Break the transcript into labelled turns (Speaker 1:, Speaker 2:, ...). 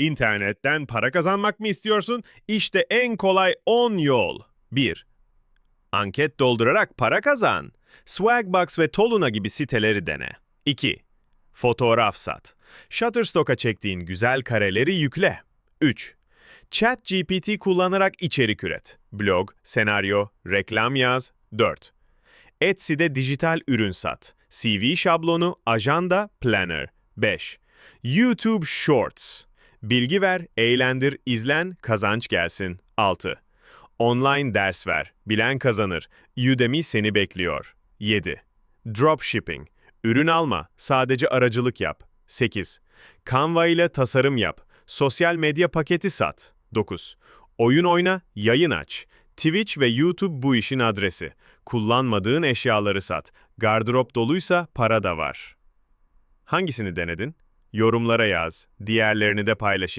Speaker 1: İnternetten para kazanmak mı istiyorsun? İşte en kolay 10 yol. 1. Anket doldurarak para kazan. Swagbucks ve Toluna gibi siteleri dene. 2. Fotoğraf sat. Shutterstock'a çektiğin güzel kareleri yükle. 3. ChatGPT kullanarak içerik üret. Blog, senaryo, reklam yaz. 4. Etsy'de dijital ürün sat. CV şablonu, ajanda, planner. 5. YouTube Shorts. Bilgi ver, eğlendir, izlen, kazanç gelsin. 6. Online ders ver. Bilen kazanır. Udemy seni bekliyor. 7. Dropshipping. Ürün alma, sadece aracılık yap. 8. Canva ile tasarım yap. Sosyal medya paketi sat. 9. Oyun oyna, yayın aç. Twitch ve YouTube bu işin adresi. Kullanmadığın eşyaları sat. Gardırop doluysa para da var. Hangisini denedin? Yorumlara yaz. Diğerlerini de paylaşayım.